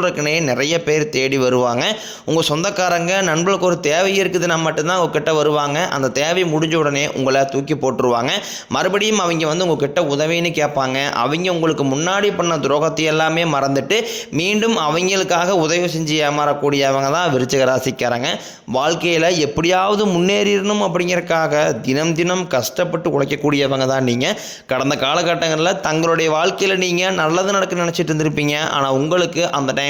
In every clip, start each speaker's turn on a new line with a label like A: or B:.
A: சொல்கிறதுக்குனே நிறைய பேர் தேடி வருவாங்க. உங்கள் சொந்தக்காரங்க நண்பர்களுக்கு ஒரு தேவை இருக்குதுன்னா மட்டும்தான் உங்ககிட்ட வருவாங்க. அந்த தேவை முடிஞ்ச உடனே உங்களை தூக்கி போட்டுருவாங்க. மறுபடியும் அவங்க வந்து உங்ககிட்ட உதவின்னு கேட்பாங்க. அவங்க உங்களுக்கு முன்னாடி பண்ண துரோகத்தை எல்லாமே மறந்துட்டு மீண்டும் அவங்களுக்காக உதவி செஞ்சு ஏமாறக்கூடியவங்க தான் விருச்சிக ராசிக்காரங்க. வாழ்க்கையில் எப்படியாவது முன்னேறிடணும் அப்படிங்கிறக்காக தினம் தினம் கஷ்டப்பட்டு உழைக்கக்கூடியவங்க தான் நீங்கள் கடந்த காலகட்டங்களில் தங்களுடைய வாழ்க்கையில் நீங்கள் நல்லது நடக்க நினச்சிட்டு இருந்திருப்பீங்க. ஆனால் உங்களுக்கு அந்த டைம்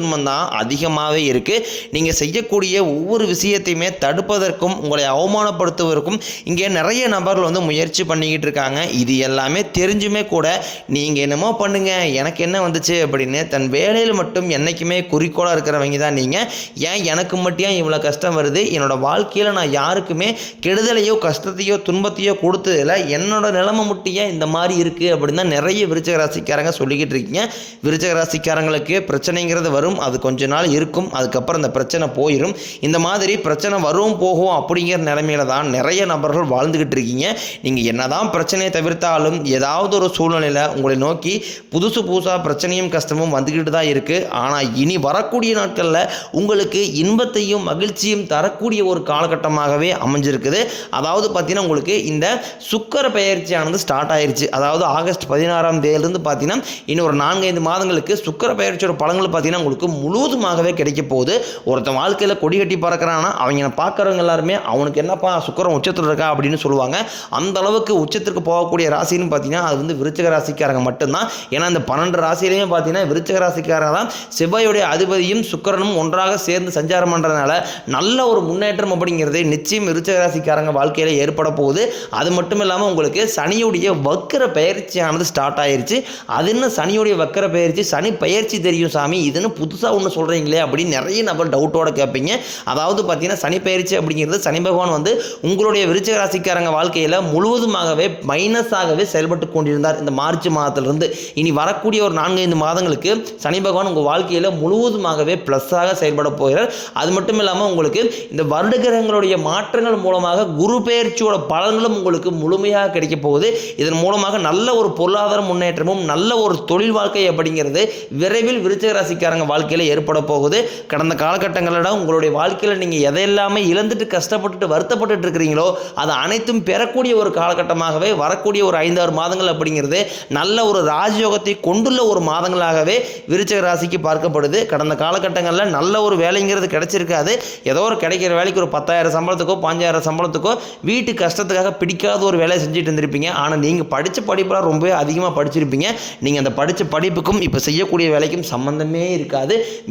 A: துன்பம் தான் அதிகமாகவே இருக்குது நீங்கள் செய்யக்கூடிய ஒவ்வொரு விஷயத்தையுமே தடுப்பதற்கும் உங்களை அவமானப்படுத்துவதற்கும் இங்கே நிறைய நபர்கள் வந்து முயற்சி பண்ணிக்கிட்டு இருக்காங்க. இது எல்லாமே தெரிஞ்சுமே கூட நீங்கள் என்னமோ பண்ணுங்கள் எனக்கு என்ன வந்துச்சு அப்படின்னு தன் வேலையில் மட்டும் என்றைக்குமே குறிக்கோளாக இருக்கிறவங்க தான் நீங்கள் ஏன் எனக்கு மட்டும் ஏன் இவ்வளோ கஷ்டம் வருது? என்னோட வாழ்க்கையில் நான் யாருக்குமே கெடுதலையோ கஷ்டத்தையோ துன்பத்தையோ கொடுத்ததில்ல. என்னோட நிலைமை மட்டும் ஏன் இந்த மாதிரி இருக்குது அப்படின்னு தான் நிறைய விருச்சக ராசிக்காரங்க சொல்லிக்கிட்டு இருக்கீங்க. விருச்சக ராசிக்காரங்களுக்கு பிரச்சனைங்கிறது வரும் அது கொஞ்ச நாள் இருக்கும் அதுக்கப்புறம் இந்த பிரச்சனை போயிடும் இந்த மாதிரி பிரச்சனை வரும் போகும் அப்படிங்கிற நிலைமையில தான் நிறைய நபர்கள் வாழ்ந்துக்கிட்டு இருக்கீங்க. நீங்கள் என்னதான் பிரச்சனையை தவிர்த்தாலும் ஏதாவது ஒரு சூழ்நிலையில் உங்களை நோக்கி புதுசு புதுசாக பிரச்சனையும் கஷ்டமும் வந்துக்கிட்டு தான் இருக்குது ஆனால் இனி வரக்கூடிய நாட்களில் உங்களுக்கு இன்பத்தையும் மகிழ்ச்சியும் தரக்கூடிய ஒரு காலகட்டமாகவே அமைஞ்சிருக்குது. அதாவது பார்த்தீங்கன்னா உங்களுக்கு இந்த சுக்கர பெயர்ச்சியானது ஸ்டார்ட் ஆயிருச்சு. அதாவது ஆகஸ்ட் பதினாறாம் தேதியிலிருந்து பார்த்தீங்கன்னா இன்னும் ஒரு நான்கைந்து மாதங்களுக்கு சுக்கர பயிற்சியோட பலன்கள் பார்த்தீங்கன்னா உங்களுக்கு முழுவதுமாகவே கிடைக்க போகுது. ஒருத்தன் வாழ்க்கையில் கொடி கட்டி பறக்கிறான்னா அவங்க பார்க்குறவங்க எல்லாருமே அவனுக்கு என்னப்பா சுக்கரம் உச்சத்தில் இருக்கா அப்படின்னு சொல்லுவாங்க. அந்த அளவுக்கு உச்சத்திற்கு போகக்கூடிய ராசின்னு பார்த்தீங்கன்னா அது வந்து விருச்சக ராசிக்காரங்க மட்டும்தான். ஏன்னா இந்த பன்னெண்டு ராசியிலையுமே பார்த்தீங்கன்னா விருச்சக ராசிக்காரங்க தான் செவ்வாயுடைய அதிபதியும் சுக்கரனும் ஒன்றாக சேர்ந்து சஞ்சாரம் பண்ணுறதுனால நல்ல ஒரு முன்னேற்றம் அப்படிங்கிறது நிச்சயம் விருச்சக ராசிக்காரங்க வாழ்க்கையில் ஏற்பட போகுது. அது மட்டும் இல்லாமல் உங்களுக்கு சனியுடைய வக்கர பயிற்சியானது ஸ்டார்ட் ஆயிருச்சு. அது என்ன? சனியுடைய வக்கர பயிற்சி சனி பயிற்சி தெரியும் சாமி. இதுன்னு புதுசாக ஒன்று சொல்கிறீங்களே அப்படின்னு நிறைய நபர் டவுட்டோட கேட்பீங்க. அதாவது பார்த்தீங்கன்னா சனி பயிற்சி அப்படிங்கிறது சனி பகவான் வந்து உங்களுடைய விருச்சக ராசிக்காரங்க வாழ்க்கையில் முழுவதுமாகவே மைனஸாகவே செயல்பட்டு கொண்டிருந்தார் இந்த மார்ச் மாதத்திலிருந்து. இனி வரக்கூடிய ஒரு நான்கு ஐந்து மாதங்களுக்கு சனி பகவான் உங்கள் வாழ்க்கையில் முழுவதுமாகவே ப்ளஸ்ஸாக செயல்பட போகிறார். அது மட்டும் இல்லாமல் உங்களுக்கு இந்த வருட கிரகங்களுடைய மாற்றங்கள் மூலமாக குரு பெயர்ச்சியோட பலன்களும் உங்களுக்கு முழுமையாக கிடைக்க போகுது. இதன் மூலமாக நல்ல ஒரு பொருளாதார முன்னேற்றமும் நல்ல ஒரு தொழில் வாழ்க்கை அப்படிங்கிறது விரைவில் விருச்சக ராசிக்காரங்க வாழ்க்கையில் ஏற்பட போகுது. கடந்த காலகட்டங்களில் உங்களுடைய வாழ்க்கையில் நீங்கள் எதையெல்லாமே இழந்துட்டு கஷ்டப்பட்டுட்டு வருத்தப்பட்டுட்டு இருக்கிறீங்களோ அது அனைத்தும் பெறக்கூடிய ஒரு காலகட்டமாகவே வரக்கூடிய ஒரு ஐந்தாறு மாதங்கள் அப்படிங்கிறது நல்ல ஒரு ராஜயோகத்தை கொண்டுள்ள ஒரு மாதங்களாகவே விருச்சக ராசிக்கு பார்க்கப்படுது. கடந்த காலகட்டங்களில் நல்ல ஒரு வேலைங்கிறது கிடைச்சிருக்காது. ஏதோ ஒரு கிடைக்கிற வேலைக்கு ஒரு பத்தாயிரம் சம்பளத்துக்கோ பாஞ்சாயிரம் சம்பளத்துக்கோ வீட்டு கஷ்டத்துக்காக பிடிக்காத ஒரு வேலையை செஞ்சுட்டு இருந்திருப்பீங்க. ஆனால் நீங்கள் படித்த படிப்பெல்லாம் ரொம்பவே அதிகமாக படிச்சிருப்பீங்க. நீங்கள் அந்த படித்த படிப்புக்கும் இப்போ செய்யக்கூடிய வேலைக்கும் சம்மந்தமே இருக்காது.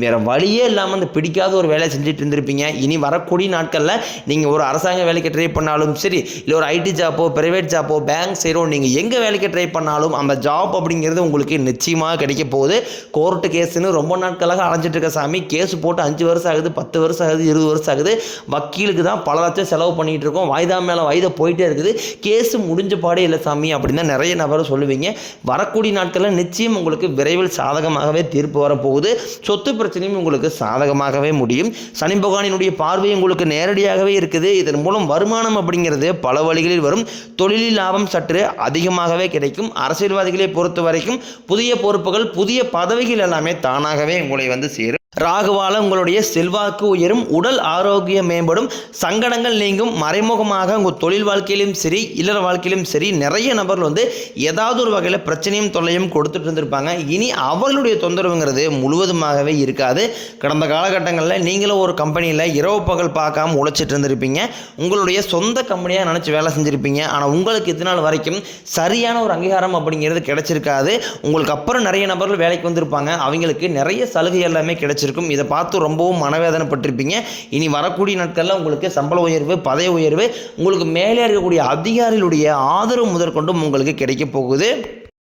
A: வேறு வழியே இல்லாமல் அந்த பிடிக்காத ஒரு வேலையை செஞ்சுட்டு இருந்திருப்பீங்க. இனி வரக்கூடிய நாட்களில் நீங்கள் ஒரு அரசாங்க வேலைக்கு ட்ரை பண்ணாலும் சரி இல்லை ஒரு ஐடி ஜாப்போ ப்ரைவேட் ஜாப்போ பேங்க் செய்கிறோம் நீங்கள் எங்கே வேலைக்கு ட்ரை பண்ணாலும் அந்த ஜாப் அப்படிங்கிறது உங்களுக்கு நிச்சயமாக கிடைக்க போகுது. கோர்ட்டு கேஸுன்னு ரொம்ப நாட்களாக அலைஞ்சிட்டு இருக்க சாமி கேஸ் போட்டு அஞ்சு வருஷம் ஆகுது பத்து வருஷம் ஆகுது இருபது வருஷம் ஆகுது. வக்கீலுக்கு தான் பல லட்சம் செலவு பண்ணிகிட்டு இருக்கோம். வாய்தா மேலே வாய்தா போயிட்டே இருக்குது. கேஸ் முடிஞ்ச பாடே இல்லை சாமி அப்படின்னு தான் நிறைய நபரை சொல்லுவீங்க. வரக்கூடிய நாட்களில் நிச்சயம் உங்களுக்கு விரைவில் சாதகமாகவே தீர்ப்பு வரப்போகுது. சொத்து பிரச்சனையும் உங்களுக்கு சாதகமாகவே முடியும். சனி பகவானினுடைய பார்வை உங்களுக்கு நேரடியாகவே இருக்குது. இதன் மூலம் வருமானம் அப்படிங்கிறது பல வழிகளில் வரும். தொழிலில் லாபம் சற்று அதிகமாகவே கிடைக்கும். அரசியல்வாதிகளை பொறுத்த வரைக்கும் புதிய பொறுப்புகள் புதிய பதவிகள் எல்லாமே தானாகவே உங்களை வந்து சேரும். ராகுவால உங்களுடைய செல்வாக்கு உயரும் உடல் ஆரோக்கியம் மேம்படும் சங்கடங்கள் நீங்கும் மறைமுகமாக உங்கள் தொழில் வாழ்க்கையிலும் சரி இல்லற வாழ்க்கையிலும் சரி நிறைய நபர்கள் வந்து ஏதாவது ஒரு வகையில் பிரச்சனையும் தொல்லையும் கொடுத்துட்டு இருந்திருப்பாங்க. இனி அவர்களுடைய தொந்தரவுங்கிறது முழுவதுமாகவே இருக்காது. கடந்த காலகட்டங்களில் நீங்களும் ஒரு கம்பெனியில் இரவு பகல் பார்க்காம உழைச்சிட்டு இருந்திருப்பீங்க. உங்களுடைய சொந்த கம்பெனியாக நினச்சி வேலை செஞ்சுருப்பீங்க. ஆனால் உங்களுக்கு இது நாள் வரைக்கும் சரியான ஒரு அங்கீகாரம் அப்படிங்கிறது கிடைச்சிருக்காது. உங்களுக்கு அப்புறம் நிறைய நபர்கள் வேலைக்கு வந்திருப்பாங்க. அவங்களுக்கு நிறைய சலுகை எல்லாமே கிடைச்சி கிடைச்சிருக்கும் இதை பார்த்து ரொம்பவும் மனவேதனைப்பட்டிருப்பீங்க. இனி வரக்கூடிய நாட்களில் உங்களுக்கு சம்பள உயர்வு பதவி உயர்வு உங்களுக்கு மேலே இருக்கக்கூடிய அதிகாரிகளுடைய ஆதரவு முதற்கொண்டும் உங்களுக்கு கிடைக்க போகுது.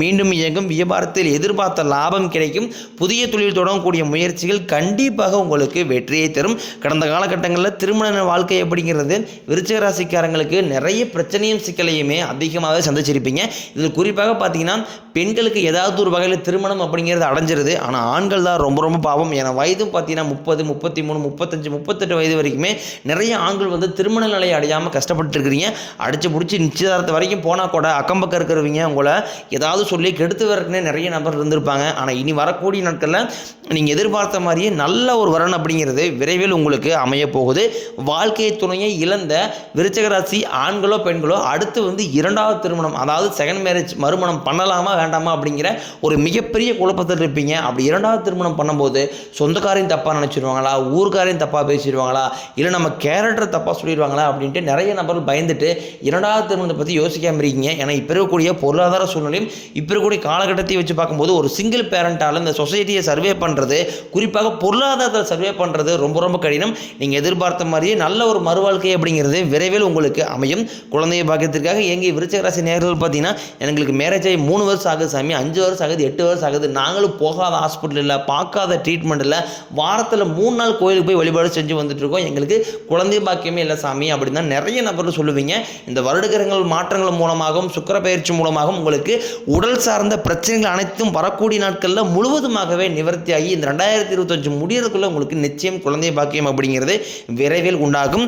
A: மீண்டும் இயங்கும். வியாபாரத்தில் எதிர்பார்த்த லாபம் கிடைக்கும். புதிய தொழில் தொடங்கக்கூடிய முயற்சிகள் கண்டிப்பாக உங்களுக்கு வெற்றியை தரும். கடந்த காலகட்டங்களில் திருமண வாழ்க்கை அப்படிங்கிறது விருச்சிக ராசிக்காரங்களுக்கு நிறைய பிரச்சனையும் சிக்கலையுமே அதிகமாகவே சந்திச்சிருப்பீங்க. இதில் குறிப்பாக பார்த்தீங்கன்னா பெண்களுக்கு ஏதாவது ஒரு வகையில் திருமணம் அப்படிங்கிறது அடைஞ்சிருது. ஆனால் ஆண்கள் தான் ரொம்ப ரொம்ப பாவம். ஏன்னா வயதும் பார்த்தீங்கன்னா முப்பது முப்பத்தி மூணு முப்பத்தஞ்சு முப்பத்தெட்டு வயது வரைக்குமே நிறைய ஆண்கள் வந்து திருமண நிலையை அடையாமல் கஷ்டப்பட்டு இருக்கிறீங்க. அடிச்சு பிடிச்சி நிச்சயதார்த்தம் வரைக்கும் போனால் கூட அக்கம் பக்கம் இருக்கிறவங்க உங்களை ஏதாவது சொல்லி கெடுத்து வரக்குனே நிறைய நபர் இருந்திருப்பாங்க. ஆனால் இனி வரக்கூடிய நாட்களில் நீங்கள் எதிர்பார்த்த மாதிரியே நல்ல ஒரு வரன் அப்படிங்கிறது விரைவில் உங்களுக்கு அமைய போகுது. வாழ்க்கை துணையை இழந்த விருச்சகராசி ஆண்களோ பெண்களோ அடுத்து வந்து இரண்டாவது திருமணம் அதாவது செகண்ட் மேரேஜ் மறுமணம் பண்ணலாமா வேண்டாமா அப்படிங்கிற ஒரு மிகப்பெரிய குழப்பத்தில் இருப்பீங்க. அப்படி இரண்டாவது திருமணம் பண்ணும்போது சொந்தக்காரையும் தப்பாக நினச்சிருவாங்களா? ஊர்காரையும் தப்பாக பேசிடுவாங்களா இல்லை நம்ம கேரக்டர் தப்பாக சொல்லிடுவாங்களா அப்படின்ட்டு நிறைய நபர்கள் பயந்துட்டு இரண்டாவது திருமணத்தை பற்றி யோசிக்காமல் இருக்கீங்க. ஏன்னா இப்போ இருக்கக்கூடிய பொருளாதார சூழ்நிலையும் இப்போ இருக்கக்கூடிய காலகட்டத்தை வச்சு பார்க்கும்போது ஒரு சிங்கிள் பேரண்ட்டால் இந்த சொசைட்டியை சர்வே பண்ணுறது குறிப்பாக பொருளாதாரத்தை சர்வே பண்ணுறது ரொம்ப ரொம்ப கடினம். நீங்கள் எதிர்பார்த்த மாதிரியே நல்ல ஒரு மறுவாழ்க்கை அப்படிங்கிறது விரைவில் உங்களுக்கு அமையும். குழந்தைய பாக்கியத்திற்காக எங்கே விருச்சகராசி நேர்கள் பார்த்தீங்கன்னா எங்களுக்கு மேரேஜ் ஆகி மூணு வருஷம் ஆகுது சாமி அஞ்சு வருஷம் ஆகுது எட்டு வருஷம் ஆகுது. நாங்களும் போகாத ஹாஸ்பிட்டல் இல்லை பார்க்காத ட்ரீட்மெண்ட் இல்லை. வாரத்தில் மூணு நாள் கோயிலுக்கு போய் வழிபாடு செஞ்சு வந்துட்டு இருக்கோம். எங்களுக்கு குழந்தை பாக்கியமே இல்லை சாமி அப்படின்னு தான் நிறைய நபர்கள் சொல்லுவீங்க. இந்த வருடகிரகங்கள் மாற்றங்கள் மூலமாகவும் சுக்கர பயிற்சி மூலமாகவும் உங்களுக்கு உடல் உடல் சார்ந்த பிரச்சனைகள் அனைத்தும் வரக்கூடிய நாட்களில் முழுவதுமாகவே நிவர்த்தியாகி இந்த ரெண்டாயிரத்தி இருபத்தஞ்சு முடியறதுக்குள்ள உங்களுக்கு நிச்சயம் குழந்தை பாக்கியம் அப்படிங்கிறது விரைவில் உண்டாகும்.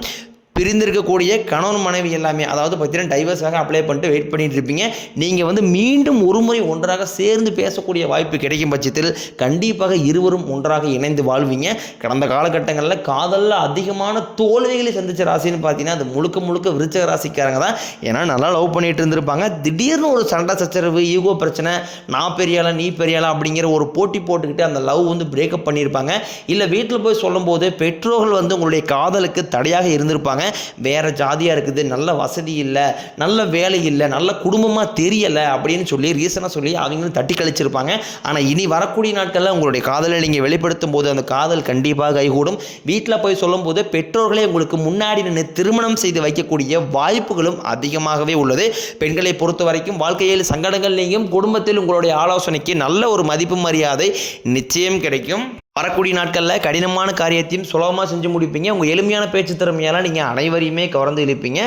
A: பிரிந்திருக்கக்கூடிய கணவன் மனைவி எல்லாமே அதாவது பார்த்தீங்கன்னா டைவர்ஸாக அப்ளை பண்ணிட்டு வெயிட் பண்ணிட்டு இருப்பீங்க. நீங்கள் வந்து மீண்டும் ஒரு முறை ஒன்றாக சேர்ந்து பேசக்கூடிய வாய்ப்பு கிடைக்கும் பட்சத்தில் கண்டிப்பாக இருவரும் ஒன்றாக இணைந்து வாழ்வீங்க. கடந்த காலகட்டங்களில் காதலில் அதிகமான தோல்விகளை சந்தித்த ராசின்னு பார்த்தீங்கன்னா அது முழுக்க முழுக்க விருச்சக ராசிக்காரங்க தான். ஏன்னா நல்லா லவ் பண்ணிட்டு இருந்திருப்பாங்க. திடீர்னு ஒரு சண்டை சச்சரவு ஈகோ பிரச்சனை நான் பெரியாளா நீ பெரியாளா? அப்படிங்கிற ஒரு போட்டி போட்டுக்கிட்டு அந்த லவ் வந்து பிரேக்கப் பண்ணியிருப்பாங்க இல்லை வீட்டில் போய் சொல்லும்போது பெற்றோர்கள் வந்து உங்களுடைய காதலுக்கு தடையாக இருந்திருப்பாங்க. வேறு ஜாதியாக இருக்குது நல்ல வசதி இல்லை நல்ல வேலை இல்லை நல்ல குடும்பமாக தெரியலை அப்படின்னு சொல்லி ரீசனாக சொல்லி அவங்களும் தட்டி கழிச்சிருப்பாங்க. ஆனால் இனி வரக்கூடிய நாட்களில் உங்களுடைய காதலை நீங்கள் வெளிப்படுத்தும் போது அந்த காதல் கண்டிப்பாக கைகூடும். வீட்டில் போய் சொல்லும்போது பெற்றோர்களே உங்களுக்கு முன்னாடி நின்று திருமணம் செய்து வைக்கக்கூடிய வாய்ப்புகளும் அதிகமாகவே உள்ளது. பெண்களை பொறுத்த வரைக்கும் வாழ்க்கையில் சங்கடங்கள் நீங்கும். குடும்பத்தில் உங்களுடைய ஆலோசனைக்கு நல்ல ஒரு மதிப்பு மரியாதை நிச்சயம் கிடைக்கும். வரக்கூடிய நாட்களில் கடினமான காரியத்தையும் சுலபமாக செஞ்சு முடிப்பீங்க. உங்கள் எளிமையான பேச்சு திறமையால் நீங்கள் அனைவரையுமே கவர்ந்து இழுப்பீங்க.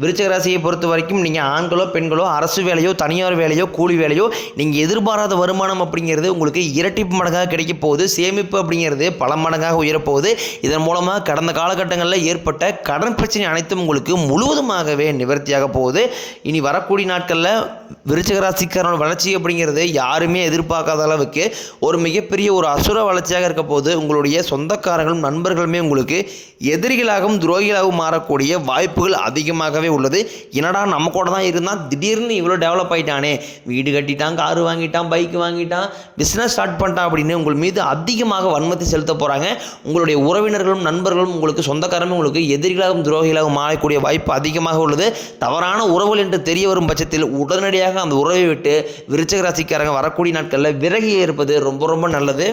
A: விருச்சக ராசியை பொறுத்த வரைக்கும் நீங்கள் ஆண்களோ பெண்களோ அரசு வேலையோ தனியார் வேலையோ கூலி வேலையோ நீங்கள் எதிர்பாராத வருமானம் அப்படிங்கிறது உங்களுக்கு இரட்டிப்பு மடங்காக கிடைக்க போகுது. சேமிப்பு அப்படிங்கிறது பல மடங்காக உயரப்போகுது. இதன் மூலமாக கடந்த காலகட்டங்களில் ஏற்பட்ட கடன் பிரச்சனை அனைத்தும் உங்களுக்கு முழுவதுமாகவே நிவர்த்தியாக போகுது. இனி வரக்கூடிய நாட்களில் விருச்சிக ராசிக்காரனோட வளர்ச்சி அப்படிங்கிறது யாருமே எதிர்பார்க்காத அளவுக்கு ஒரு மிகப்பெரிய ஒரு அசுர வளர்ச்சியாக இருக்க போது உங்களுடைய சொந்தக்காரர்களும் நண்பர்களுமே உங்களுக்கு எதிரிகளாகவும் துரோகிகளாகவும் மாறக்கூடிய வாய்ப்புகள் அதிகமாகவே உள்ளது. என்னடா நம்ம கூட தான் இருந்தால் திடீர்னு இவ்வளோ டெவலப் ஆகிட்டானே வீடு கட்டிட்டான் காரு வாங்கிட்டான் பைக் வாங்கிட்டான் பிஸ்னஸ் ஸ்டார்ட் பண்ணிட்டான் அப்படின்னு உங்கள் மீது அதிகமாக வன்மத்தை செலுத்த போகிறாங்க உங்களுடைய உறவினர்களும் நண்பர்களும் உங்களுக்கு சொந்தக்காரரும் உங்களுக்கு எதிரிகளாகவும் துரோகிகளாகவும் மாறக்கூடிய வாய்ப்பு அதிகமாக உள்ளது. தவறான உறவுகள் என்று தெரிய வரும் பட்சத்தில் உடனடியாக அந்த உறவை விட்டு விருச்சக ராசிக்காரங்க வரக்கூடிய நாட்களில் விறகி இருப்பது ரொம்ப ரொம்ப நல்லது.